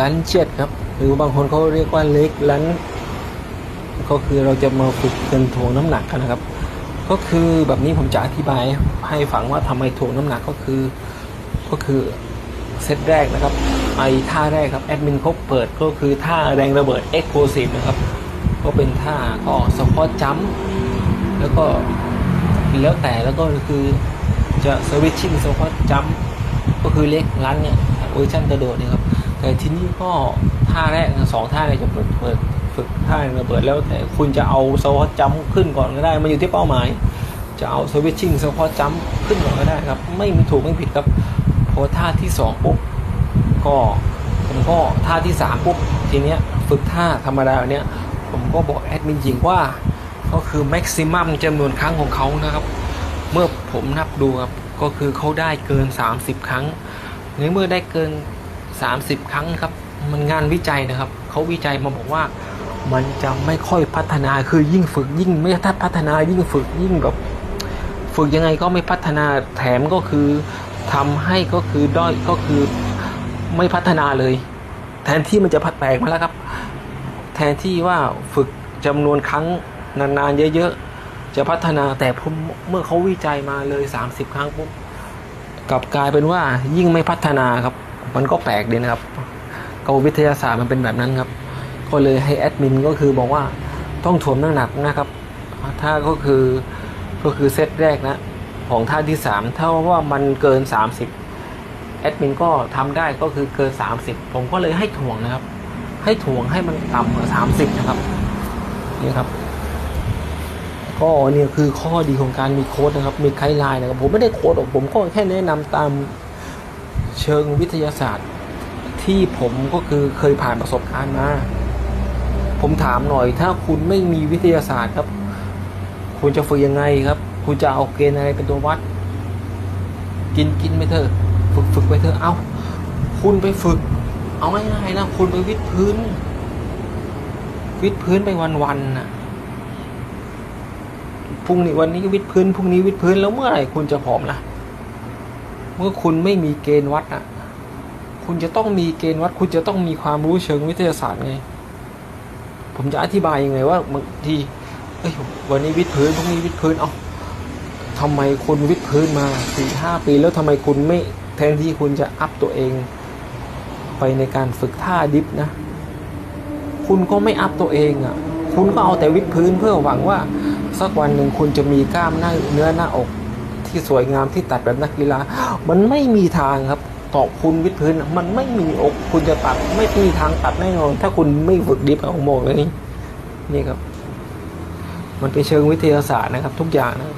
ลันเชียดครับ หรือบางคนเขาเรียกว่าเล็กลันก็คือเราจะมาฝึกกันถ่วงน้ำหนักกันนะครับ ก็คือแบบนี้ผมจะอธิบายให้ฟังว่าทำไมถ่วงน้ำหนักก็คือก็คือเซตแรกนะครับไอท่าแรกครับแอดมินเขาเปิดก็คือท่าแรงระเบิด Explosive นะครับ ก็เป็นท่าก็สปอร์ตจัมแล้วก็แล้วแต่แล้วก็คือจะสวิตชิ่งสปอร์ตจัมก็คือเล็กรันเนี่ยเวอร์ชันกระโดดเนี่ยครับ แต่ที่นี่ก็ท่าแรกสองท่าเนี่ยจะเปิดเปิดฝึกท่าระเบิดแล้วแต่คุณจะเอาสปอร์ตจัมขึ้นก่อนก็ได้มันอยู่ที่เป้าหมาย จะเอาสวิตชิ่งสปอร์ตจัมขึ้นก่อนก็ได้ครับ ไม่มีถูกไม่ผิดครับพอท่าที่สองปุ๊บก็ผมก็ท่าที่สามปุ๊บทีเนี้ยฝึกท่าธรรมดาเนี้ยผมก็บอกแอดมินหญิงว่าก็คือแม็กซิมัมจำนวนครั้งของเขานะครับ เมื่อผมนับดูครับก็คือเขาได้เกิน 30 ครั้งในเมื่อได้เกิน 30 ครั้งครับ มันงานวิจัยนะครับ เขาวิจัยมาบอกว่ามันจะไม่ค่อยพัฒนาคือยิ่งฝึกยิ่งไม่ถ้าพัฒนายิ่งฝึกยิ่งแบบฝึกยังไงก็ไม่พัฒนาแถมก็คือทำให้ก็คือด้อยก็คือไม่พัฒนาเลย แทนที่มันจะพัดแปลกมาแล้วครับ แทนที่ว่าฝึกจำนวนครั้งนานๆเยอะๆจะพัฒนาแต่เมื่อเขาวิจัยมาเลย 30 ครั้งปุ๊บกลับกลายเป็นว่ายิ่งไม่พัฒนาครับ มันก็แปลกดีนะครับกวิทยาศาสตร์มันเป็นแบบนั้นครับ ก็เลยให้แอดมินก็คือบอกว่าต้องถ่วงน้ำหนักนะครับ ถ้าก็คือก็คือเซตแรกนะของท่าที่ 3 ถ้าว่ามันเกิน 30แอดมินก็ทำได้ก็คือเกิน 30 ผมก็เลยให้ถ่วงนะครับ ให้ถ่วงให้มันต่ำกว่า30นะครับนี่ครับ ก็เนี่ยคือข้อดีของการมีโค้ดนะครับ มีไกด์ไลน์นะครับ ผมไม่ได้โค้ดหรอกผมก็แค่แนะนำตาม เชิงวิทยาศาสตร์ ที่ผมก็คือเคยผ่านประสบการณ์มา ผมถามหน่อยถ้าคุณไม่มีวิทยาศาสตร์ครับ คุณจะฝึกยังไงครับ คุณจะเอาเกณฑ์อะไรเป็นตัววัด กินกินไปเถอะฝึกฝึกไปเถอะเอาคุณไปฝึก เอาง่ายๆนะคุณไปวิดพื้น วิดพื้นไปวันๆน่ะพรุ่งนี้วันนี้วิดพื้นพรุ่งนี้วิดพื้นแล้วเมื่อไหร่คุณจะผอมล่ะ มื่อคุณไม่มีเกณฑ์วัดอะ คุณจะต้องมีเกณฑ์วัด คุณจะต้องมีความรู้เชิงวิทยาศาสตร์ไง ผมจะอธิบายยังไงว่าบางทีเอ้ยวันนี้วิดพื้นพรุ่งนี้วิดพื้นเอ้าทำไมคุณวิดพื้นมาสี่ห้าปีแล้วทำไมคุณไม่แทนที่คุณจะอัพตัวเอง ไปในการฝึกท่าดิฟนะ คุณก็ไม่อัพตัวเองอะ คุณก็เอาแต่วิดพื้นเพื่อหวังว่าสักวันหนึ่งคุณจะมีกล้ามหน้าเนื้อหน้าอก ที่สวยงามที่ตัดแบบนักกีฬา มันไม่มีทางครับตอกคุณวิดพื้น มันไม่มีอกคุณจะตัด ไม่มีทางตัดแน่นอน ถ้าคุณไม่ฝึกดิฟเอาโมงเลยนี่ครับ มันเป็นเชิงวิทยาศาสตร์นะครับ ทุกอย่างนะ